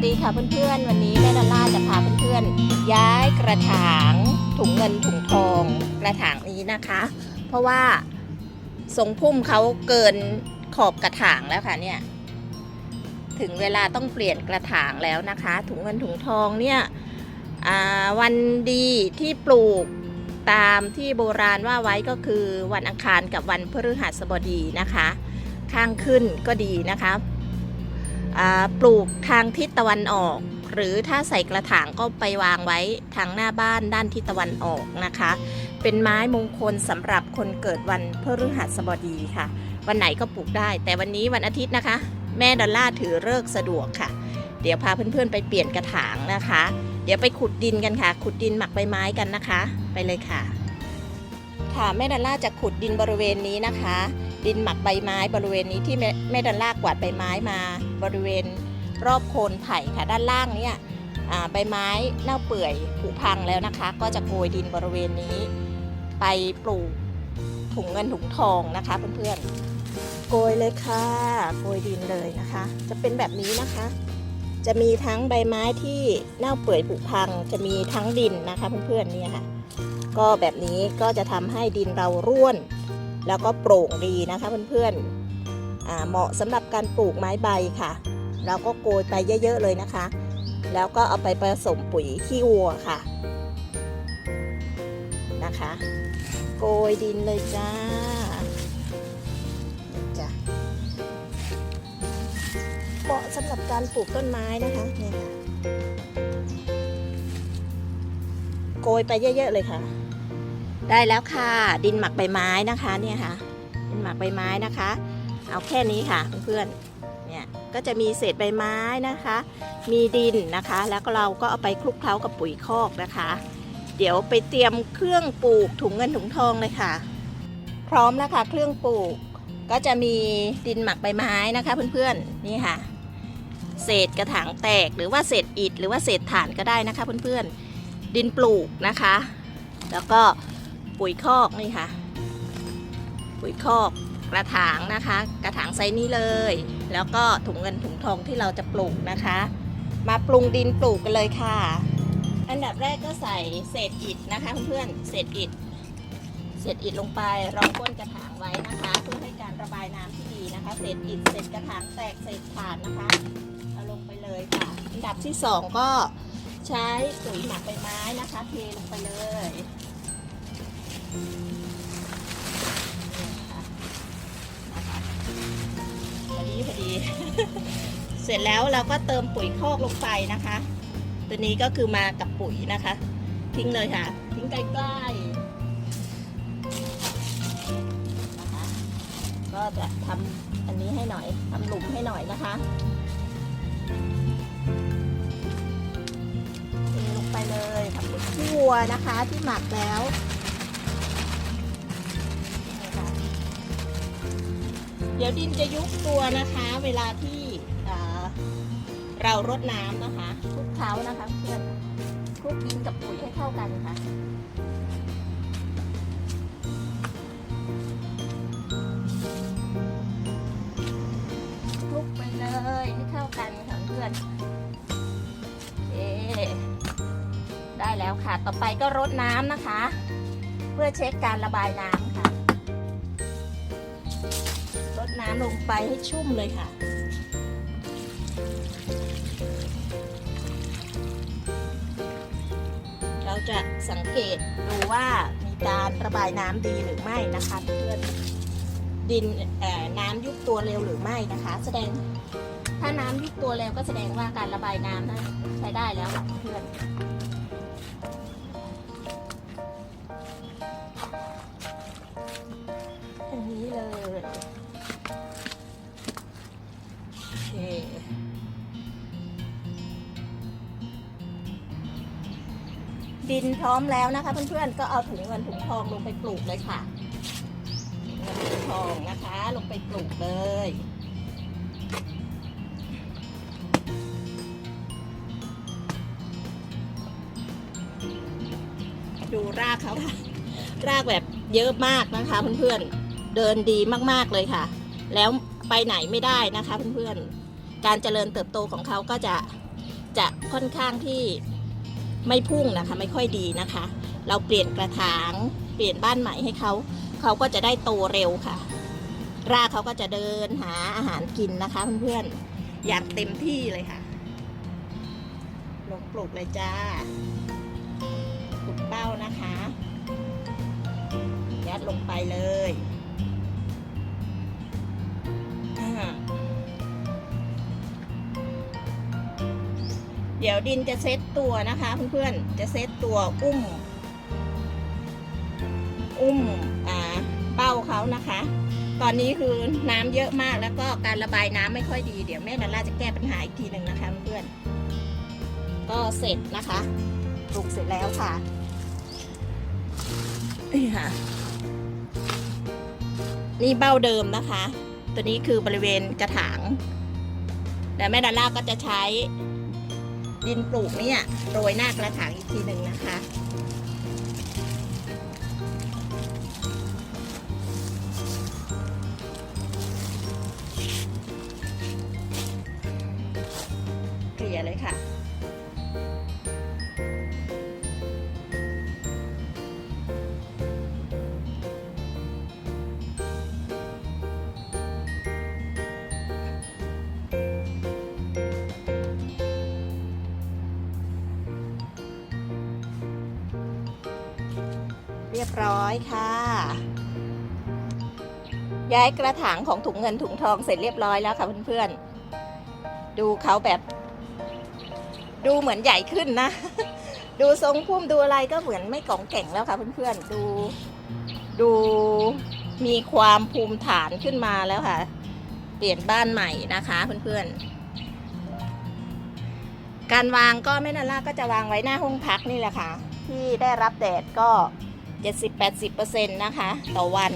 วัสดีค่ะเพื่อนๆ วันนี้แม่ดอลล่าจะพาเพื่อนๆ ย้ายกระถางถุงเงินถุงทองกระถางนี้นะคะ เพราะว่าทรงพุ่มเขาเกินขอบกระถางแล้วค่ะเนี่ย ถึงเวลาต้องเปลี่ยนกระถางแล้วนะคะ ถุงเงินถุงทองเนี่ยวันดีที่ปลูกตามที่โบราณว่าไว้ก็คือวันอังคารกับวันพฤหัสบดีนะคะ ข้างขึ้นก็ดีนะคะ ปลูกทางทิศตะวันออก หรือถ้าใส่กระถางก็ไปวางไว้ทางหน้าบ้านด้านทิศตะวันออกนะคะ เป็นไม้มงคลสำหรับคนเกิดวันพฤหัสบดีค่ะ วันไหนก็ปลูกได้ แต่วันนี้วันอาทิตย์นะคะ แม่ดอลล่าถือเลิกสะดวกค่ะ เดี๋ยวพาเพื่อนๆไปเปลี่ยนกระถางนะคะ เดี๋ยวไปขุดดินกันค่ะ ขุดดินหมักใบไม้กันนะคะ ไปเลยค่ะ ค่ะแม่ดอลล่าจะขุดดินบริเวณนี้นะคะ ดินหมักใบไม้บริเวณนี้ที่แม่ดอลล่ากวาดใบไม้มา บริเวณรอบโคนไผ่ค่ะด้านล่างเนี่ยใบไม้เน่าเปื่อยผุพังแล้วนะคะ ก็จะโกยดินบริเวณนี้ ไปปลูกถุงเงินถุงทองนะคะเพื่อนๆโกยเลยค่ะโกยดินเลยนะคะ จะเป็นแบบนี้นะคะ จะมีทั้งใบไม้ที่เน่าเปื่อยผุพัง จะมีทั้งดินนะคะเพื่อนๆเนี่ยค่ะก็แบบนี้ก็จะทำให้ดินเราร่วน แล้วก็โปร่งดีนะคะเพื่อนๆเหมาะสำหรับการปลูกไม้ใบค่ะ เราก็โกยไปเยอะๆเลยนะคะ แล้วก็เอาไปผสมปุ๋ยขี้วัวค่ะนะคะ โกยดินเลยจ้าจ้ะเหมาะสำหรับการปลูกต้นไม้นะคะเนี่ยค่ะโกยไปเยอะๆเลยค่ะ ได้แล้วค่ะ ดินหมักใบไม้นะคะเนี่ยค่ะ ดินหมักใบไม้นะคะ เอาแค่นี้ค่ะเพื่อนๆเนี่ยก็จะมีเศษใบไม้นะคะ มีดินนะคะ แล้วก็เราก็เอาไปคลุกเคล้ากับปุ๋ยคอกนะคะ เดี๋ยวไปเตรียมเครื่องปลูกถุงเงินถุงทองเลยค่ะ พร้อมแล้วค่ะเครื่องปลูกก็จะมีดินหมักใบไม้นะคะเพื่อนๆนี่ค่ะ เศษกระถางแตกหรือว่าเศษอิฐหรือว่าเศษถ่านก็ได้นะคะเพื่อนๆดินปลูกนะคะ แล้วก็ ปุ๋ยคอกนี่ค่ะ ปุ๋ยคอกกระถางนะคะ กระถางไซส์นี้เลย แล้วก็ถุงเงินถุงทองที่เราจะปลูกนะคะ มาปรุงดินปลูกกันเลยค่ะ อันดับแรกก็ใส่เศษอิฐนะคะเพื่อนเศษอิฐเศษอิฐลงไปรองก้นกระถางไว้นะคะ เพื่อให้การระบายน้ำที่ดีนะคะ เศษอิฐเศษกระถางแตกเศษถ่านนะคะเอาลงไปเลยค่ะ อันดับที่สองก็ใช้ปุ๋ยหมักใบไม้นะคะเทลงไปเลย พอดีพอดี เสร็จแล้วเราก็เติมปุ๋ยคอกลงไปนะคะ ตัวนี้ก็คือมากับปุ๋ยนะคะ ทิ้งเลยค่ะ ทิ้งใกล้ๆก็จะทำอันนี้ให้หน่อยทำหลุมให้หน่อยนะคะเทลงไปเลยกับปุ๋ยขี้วนะคะที่หมักแล้ว เดี๋ยวดินจะยุบตัวนะคะ เวลาที่เรารดน้ำนะคะคลุกเคล้านะคะเพื่อนคลุกดินกับปุ๋ยให้เข้ากันค่ะคลุกไปเลยให้เข้ากันค่ะเพื่อนเอได้แล้วค่ะ ต่อไปก็รดน้ำนะคะ เพื่อเช็คการระบายน้ำ ลงไปให้ชุ่มเลยค่ะ เราจะสังเกตดูว่ามีการระบายน้ำดีหรือไม่นะคะเพื่อนดินน้ำยุบตัวเร็วหรือไม่นะคะ แสดงถ้าน้ำยุบตัวเร็วก็แสดงว่าการระบายน้ำนะใช้ได้แล้วเพื่อน ดินพร้อมแล้วนะคะ เพื่อนๆก็เอาถุงเงินถุงทองลงไปปลูกเลยค่ะถุงเงินถุงทองนะคะ ลงไปปลูกเลยดูรากเขาค่ะ รากแบบเยอะมากนะคะ เพื่อนๆ เดินดีมากๆเลยค่ะ แล้วไปไหนไม่ได้นะคะ เพื่อนๆ การเจริญเติบโตของเขาก็จะจะค่อนข้างที่ ไม่พุ่งนะคะไม่ค่อยดีนะคะ เราเปลี่ยนกระถางเปลี่ยนบ้านใหม่ให้เขาเขาก็จะได้โตเร็วค่ะ รากเขาก็จะเดินหาอาหารกินนะคะเพื่อนๆอย่างเต็มที่เลยค่ะลงปลูกเลยจ้าปลูกเป้านะคะยัดลงไปเลย เดี๋ยวดินจะเซตตัวนะคะเพื่อนๆ จะเซตตัวอุ้ม อุ้มอ่าเป้าเขานะคะ ตอนนี้คือน้ำเยอะมากแล้วก็การระบายน้ำไม่ค่อยดี เดี๋ยวแม่นันล่าจะแก้ปัญหาอีกทีหนึ่งนะคะเพื่อนๆ ก็เสร็จนะคะปลูกเสร็จแล้วค่ะนี่ค่ะ นี่เบ้าเดิมนะคะ ตัวนี้คือบริเวณกระถาง แต่แม่ดาล่าก็จะใช้ ดินปลูกเนี่ยโรยหน้ากระถางอีกทีหนึ่งนะคะเกลี่ยเลยค่ะ รียบร้อยค่ะ ย้ายกระถางของถุงเงินถุงทองเสร็จเรียบร้อยแล้วค่ะเพื่อนๆ ดูเขาแบบ ดูเหมือนใหญ่ขึ้นนะ ดูทรงพุ่มดูอะไรก็เหมือนไม่กล่องแก่งแล้วค่ะเพื่อนๆ ดู ดูมีความภูมิฐานขึ้นมาแล้วค่ะ เปลี่ยนบ้านใหม่นะคะเพื่อนๆการวางก็ไม่นาล่าก็จะวางไว้หน้าห้องพักนี่แหละค่ะ ที่ได้รับแดดก็ 70-80%นะคะ ต่อวัน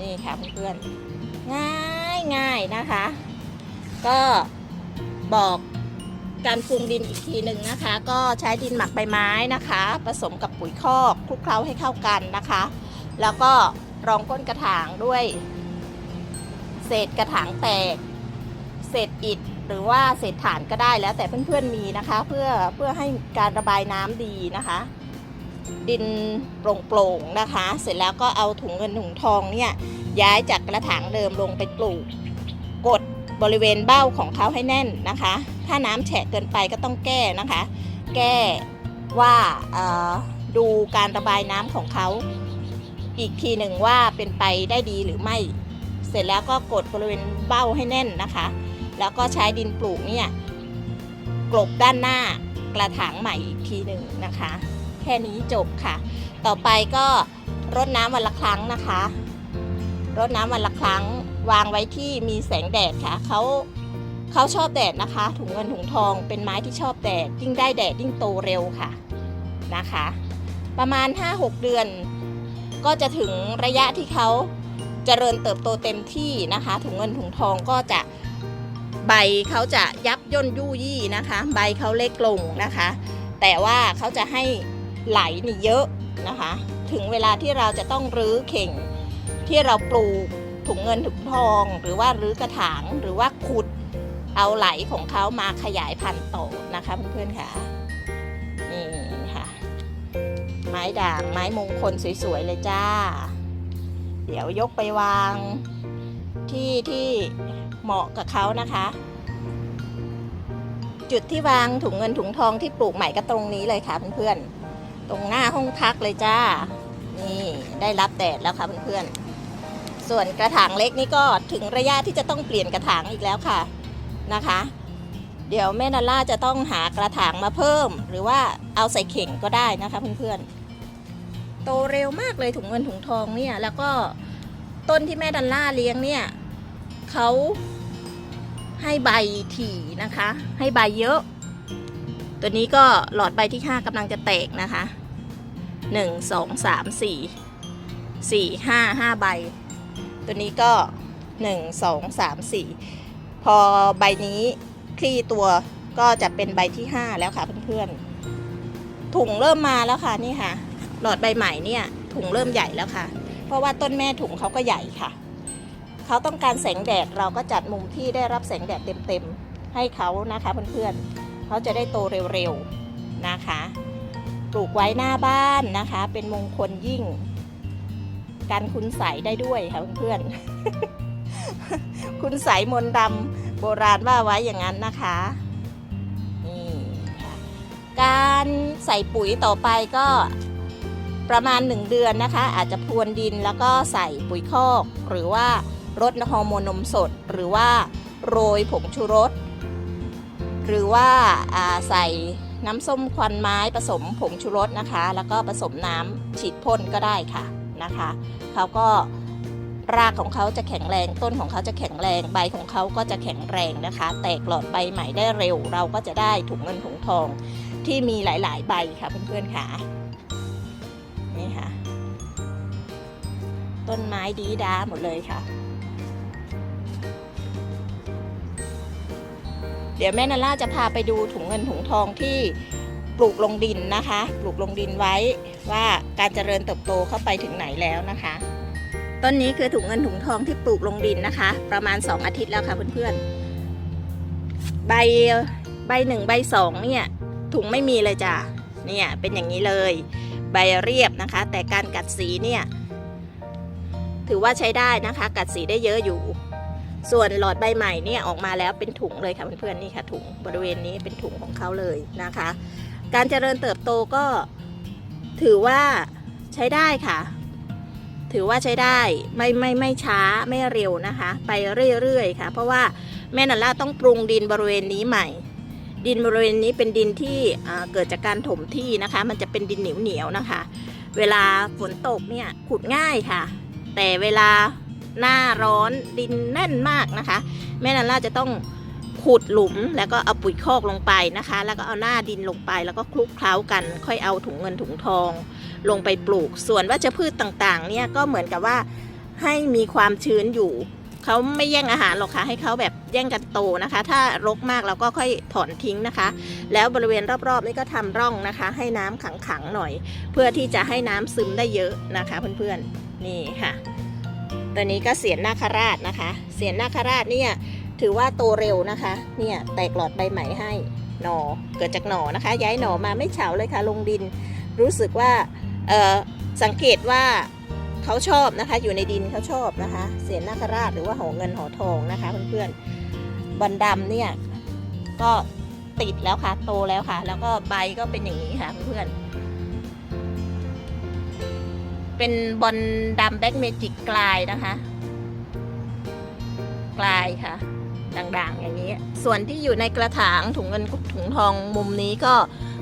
นี่ค่ะเพื่อนๆง่ายง่ายนะคะ ก็บอกการปรุงดินอีกทีหนึ่งนะคะ ก็ใช้ดินหมักใบไม้นะคะ ผสมกับปุ๋ยคอกคลุกเคล้าให้เข้ากันนะคะ แล้วก็รองก้นกระถางด้วย เศษกระถางแตก เศษอิฐ หรือว่าเศษฐานก็ได้แล้วแต่เพื่อนๆมีนะคะ เพื่อเพื่อให้การระบายน้ำดีนะคะ ดินโปร่งๆนะคะ เสร็จแล้วก็เอาถุงเงินถุงทองเนี่ยย้ายจากกระถางเดิมลงไปปลูกกดบริเวณเบ้าของเขาให้แน่นนะคะ ถ้าน้ำแฉะเกินไปก็ต้องแก้นะคะ แก้ว่าดูการระบายน้ำของเขา อีกทีหนึ่งว่าเป็นไปได้ดีหรือไม่ เสร็จแล้วก็กดบริเวณเบ้าให้แน่นนะคะ แล้วก็ใช้ดินปลูกเนี่ยกลบด้านหน้ากระถางใหม่อีกทีหนึ่งนะคะ แค่นี้จบค่ะ ต่อไปก็รดน้ำวันละครั้งนะคะรดน้ำวันละครั้งวางไว้ที่มีแสงแดดค่ะเขาเขาชอบแดดนะคะ ถุงเงินถุงทองเป็นไม้ที่ชอบแดดยิ่งได้แดดยิ่งโตเร็วค่ะนะคะ ประมาณ 5-6 เดือน ก็จะถึงระยะที่เขาเจริญเติบโตเต็มที่นะคะ ถุงเงินถุงทองก็จะ ใบเขาจะยับย่นยู่ยี่นะคะ ใบเขาเล็กลงนะคะ แต่ว่าเขาจะให้ไหลนี่เยอะนะคะ ถึงเวลาที่เราจะต้องรื้อเข่ง ที่เราปลูกถุงเงินถุงทอง หรือว่ารื้อกระถางหรือว่าขุดเอาไหลของเขามาขยายพันธุ์ต่อนะคะเพื่อนๆค่ะนี่ค่ะ ไม้ด่างไม้มงคลสวยๆเลยจ้า เดี๋ยวยกไปวางที่ที่ เหมาะกับเขานะคะ จุดที่วางถุงเงินถุงทองที่ปลูกใหม่ก็ตรงนี้เลยค่ะเพื่อนๆ ตรงหน้าห้องพักเลยจ้า นี่ได้รับแดดแล้วค่ะเพื่อนๆ ส่วนกระถางเล็กนี่ก็ถึงระยะที่จะต้องเปลี่ยนกระถางอีกแล้วค่ะนะคะ เดี๋ยวแม่นาล่าจะต้องหากระถางมาเพิ่ม หรือว่าเอาใส่เข่งก็ได้นะคะเพื่อนๆโตเร็วมากเลยถุงเงินถุงทองเนี่ย แล้วก็ต้นที่แม่ดันล่าเลี้ยงเนี่ยเขา ให้ใบถี่นะคะ ให้ใบเยอะ ตัวนี้ก็หลอดใบที่ 5กำลังจะแตกนะคะ 1 2 3 4 4 5 5 ใบ ตัวนี้ก็ 1 2 3 4 พอใบนี้คลี่ตัวก็จะเป็นใบที่ 5 แล้วค่ะเพื่อนๆ ถุงเริ่มมาแล้วค่ะนี่ค่ะ หลอดใบใหม่เนี่ยถุงเริ่มใหญ่แล้วค่ะ เพราะว่าต้นแม่ถุงเขาก็ใหญ่ค่ะ เขาต้องการแสงแดดเราก็จัดมุมที่ได้รับแสงแดดเต็มๆ ให้เขานะคะเพื่อนๆเขาจะได้โตเร็วๆนะคะ ปลูกไว้หน้าบ้านนะคะ เป็นมงคลยิ่ง การคุณใสได้ด้วยค่ะเพื่อนๆ คุณใสมนดำโบราณว่าไว้อย่างนั้นนะคะนี่ค่ะการใส่ปุ๋ยต่อไปก็ประมาณ 1 เดือนนะคะ อาจจะพรวนดินแล้วก็ใส่ปุ๋ยคอกหรือว่า รดฮอร์โมนนมสด หรือว่าโรยผงชูรส หรือว่าอ่าใส่น้ำส้มควันไม้ผสมผงชูรสนะคะ แล้วก็ผสมน้ำฉีดพ่นก็ได้ค่ะนะคะเขาก็รากของเขาจะแข็งแรงต้นของเขาจะแข็งแรงใบของเขาก็จะแข็งแรงนะคะ แตกหลอดใบใหม่ได้เร็ว เราก็จะได้ถุงเงินถุงทองที่มีหลาย ๆ ใบค่ะเพื่อนๆค่ะนี่ค่ะ ต้นไม้ดีด้าหมดเลยค่ะ ดี๋ยวแม่นาล่าจะพาไปดูถุงเงินถุงทองที่ปลูกลงดินนะคะ ปลูกลงดินไว้ว่าการเจริญเติบโตเข้าไปถึงไหนแล้วนะคะ ต้นนี้คือถุงเงินถุงทองที่ปลูกลงดินนะคะ ประมาณ 2 อาทิตย์แล้วค่ะเพื่อนๆ ใบใบหนึ่งใบสองเนี่ยถุงไม่มีเลยจ้ะเนี่ยเป็นอย่างนี้เลย ใบเรียบนะคะ แต่การกัดสีเนี่ยถือว่าใช้ได้นะคะ กัดสีได้เยอะอยู่ ส่วนหลอดใบใหม่เนี่ยออกมาแล้วเป็นถุงเลยค่ะเพื่อนๆนี่ค่ะถุงบริเวณนี้เป็นถุงของเขาเลยนะคะ การเจริญเติบโตก็ถือว่าใช้ได้ค่ะ ถือว่าใช้ได้ไม่ไม่ไม่ช้าไม่เร็วนะคะ ไปเรื่อยๆค่ะ เพราะว่าแม่นันล่าต้องปรุงดินบริเวณนี้ใหม่ ดินบริเวณนี้เป็นดินที่เกิดจากการถมที่นะคะ มันจะเป็นดินเหนียวเหนียวๆนะคะ เวลาฝนตกเนี่ยขุดง่ายค่ะ แต่เวลา หน้าร้อนดินแน่นมากนะคะ แม่นันล่าจะต้องขุดหลุมแล้วก็เอาปุ๋ยคอกลงไปนะคะ แล้วก็เอาหน้าดินลงไปแล้วก็คลุกเคล้ากัน ค่อยเอาถุงเงินถุงทอง ลงไปปลูก ส่วนวัชพืชต่างๆ เนี่ยก็เหมือนกับว่าให้มีความชื้นอยู่เขาไม่แย่งอาหารหรอกค่ะให้เขาแบบแย่งกันโตนะคะ ถ้ารกมากเราก็ค่อยถอนทิ้งนะคะ แล้วบริเวณรอบๆนี่ก็ทำร่องนะคะ ให้น้ำขังๆหน่อย เพื่อที่จะให้น้ำซึมได้เยอะนะคะ เพื่อนๆนี่ค่ะ ตัวนี้ก็เสียนนาคราชนะคะ เสียนนาคราชเนี่ยถือว่าโตเร็วนะคะ เนี่ยแตกหลอดใบใหม่ให้หนอเกิดจากหนอนะคะ ย้ายหนอมาไม่เฉาเลยค่ะ ลงดิน รู้สึกว่าสังเกตว่าเขาชอบนะคะ อยู่ในดินเขาชอบนะคะ เสียนนาคราชหรือว่าหอเงินหอทองนะคะเพื่อนๆบอลดำเนี่ยก็ติดแล้วค่ะ โตแล้วค่ะ แล้วก็ใบก็เป็นอย่างนี้ค่ะเพื่อนๆ เป็นบอลดำแบ็กเมจิกกลายนะคะ กลายค่ะ ด่างๆ อย่างนี้ ส่วนที่อยู่ในกระถางถุงเงินถุงทองมุมนี้ก็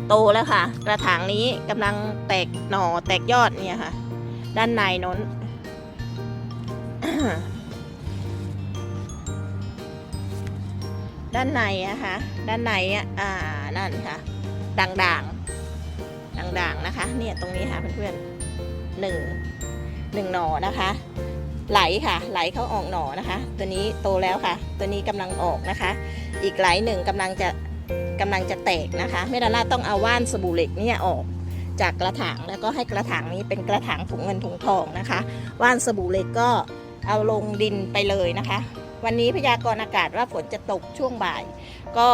โตแล้วค่ะ กระถางนี้กำลังแตกหน่อแตกยอดเนี่ยค่ะ ด้านในน้นด้านในนะคะด้านในอะอ่านั่นค่ะ ด่างๆ ด่างๆ นะคะ เนี่ยตรงนี้ค่ะเพื่อนๆ หนึ่งหนึ่งหน่อนะคะ ไหลค่ะ ไหลเขาออกหน่อนะคะ ตัวนี้โตแล้วค่ะ ตัวนี้กำลังออกนะคะ อีกไหลหนึ่งกำลังจะกำลังจะแตกนะคะเมดาล่าต้องเอาว่านสบู่เหล็กเนี่ยออกจากกระถางแล้วก็ให้กระถางนี้เป็นกระถางถุงเงินถุงทองนะคะ ว่านสบู่เหล็กก็เอาลงดินไปเลยนะคะ วันนี้พยากรณ์อากาศว่าฝนจะตกช่วงบ่าย ก็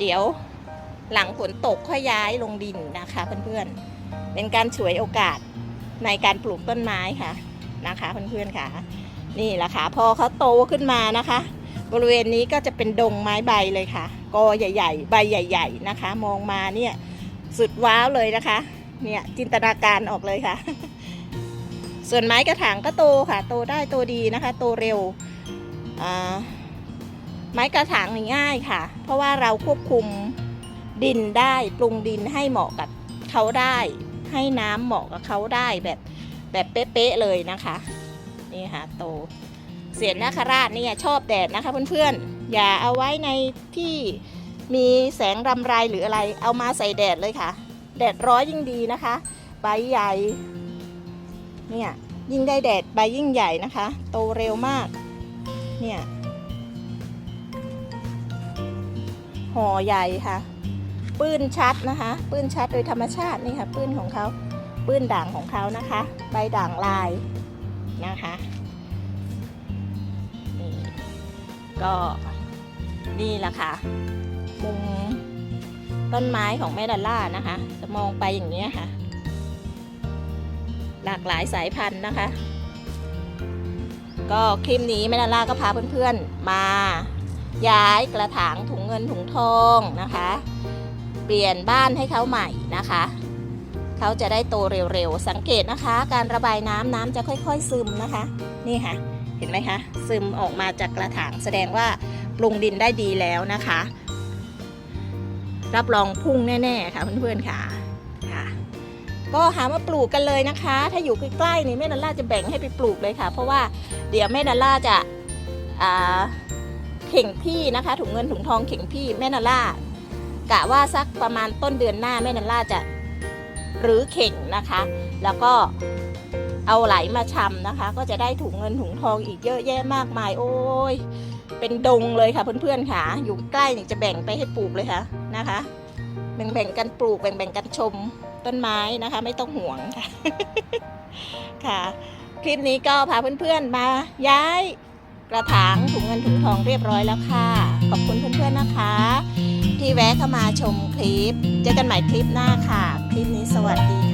เดี๋ยวหลังฝนตกค่อยย้ายลงดินนะคะเพื่อนๆเป็นการฉวยโอกาส ในการปลูกต้นไม้ค่ะนะคะเพื่อนๆค่ะ นี่แหละค่ะพอเขาโตขึ้นมานะคะ บริเวณนี้ก็จะเป็นดงไม้ใบเลยค่ะกอใหญ่ ๆ ใบใหญ่ ๆนะคะ มองมาเนี่ยสุดว้าวเลยนะคะ เนี่ยจินตนาการออกเลยค่ะ ส่วนไม้กระถางก็โตค่ะ โตได้โตดีนะคะ โตเร็วไม้กระถางง่ายค่ะ เพราะว่าเราควบคุมดินได้ปรุงดินให้เหมาะกับเขาได้ ให้น้ำเหมาะกับเขาได้แบบแบบเป๊ะๆเลยนะคะ นี่ค่ะโต เสียนนาคราชเนี่ยชอบแดดนะคะเพื่อนๆ อย่าเอาไว้ในที่มีแสงรำไรหรืออะไร เอามาใส่แดดเลยค่ะ แดดร้อยยิ่งดีนะคะ ใบใหญ่ เนี่ยยิ่งได้แดดใบยิ่งใหญ่นะคะ โตเร็วมาก เนี่ยห่อใหญ่ค่ะ ปื้นชัดนะคะ ปื้นชัดโดยธรรมชาตินี่ค่ะ ปื้นของเขาปื้นด่างของเขานะคะ ใบด่างลายนะคะนี่ก็นี่แหละค่ะมุมต้นไม้ของแม่ดอลล่านะคะ จะมองไปอย่างนี้ค่ะ หลากหลายสายพันธุ์นะคะ ก็คลิปนี้แม่ดอลล่าก็พาเพื่อนๆมาย้ายกระถางถุงเงินถุงทองนะคะ เปลี่ยนบ้านให้เขาใหม่นะคะ เขาจะได้โตเร็วๆ สังเกตนะคะ การระบายน้ำน้ำจะค่อยๆซึมนะคะ นี่ค่ะ เห็นไหมคะ ซึมออกมาจากกระถางแสดงว่าปรุงดินได้ดีแล้วนะคะ รับรองพุ่งแน่ๆค่ะเพื่อนๆค่ะค่ะก็หามาปลูกกันเลยนะคะ ถ้าอยู่ใกล้ๆนี่แม่นันล่าจะแบ่งให้ไปปลูกเลยค่ะ เพราะว่าเดี๋ยวแม่นันล่าจะเข่งพี่นะคะถุงเงินถุงทองเข่งพี่แม่นันล่า กะว่าสักประมาณต้นเดือนหน้าแม่นันล่าจะหรือเข่งนะคะ แล้วก็เอาไหลมาชำนะคะ ก็จะได้ถุงเงินถุงทองอีกเยอะแยะมากมาย โอ้ย เป็นดงเลยค่ะเพื่อนๆค่ะ อยู่ใกล้นี่จะแบ่งไปให้ปลูกเลยค่ะนะคะ แบ่งๆกันปลูกแบ่งๆกันชมต้นไม้นะคะ ไม่ต้องห่วงค่ะค่ะ คลิปนี้ก็พาเพื่อนๆมาย้ายกระถางถุงเงินถุงทองเรียบร้อยแล้วค่ะ ขอบคุณเพื่อนๆนะคะ ที่แวะเข้ามาชมคลิป เจอกันใหม่คลิปหน้าค่ะ คลิปนี้สวัสดีค่ะ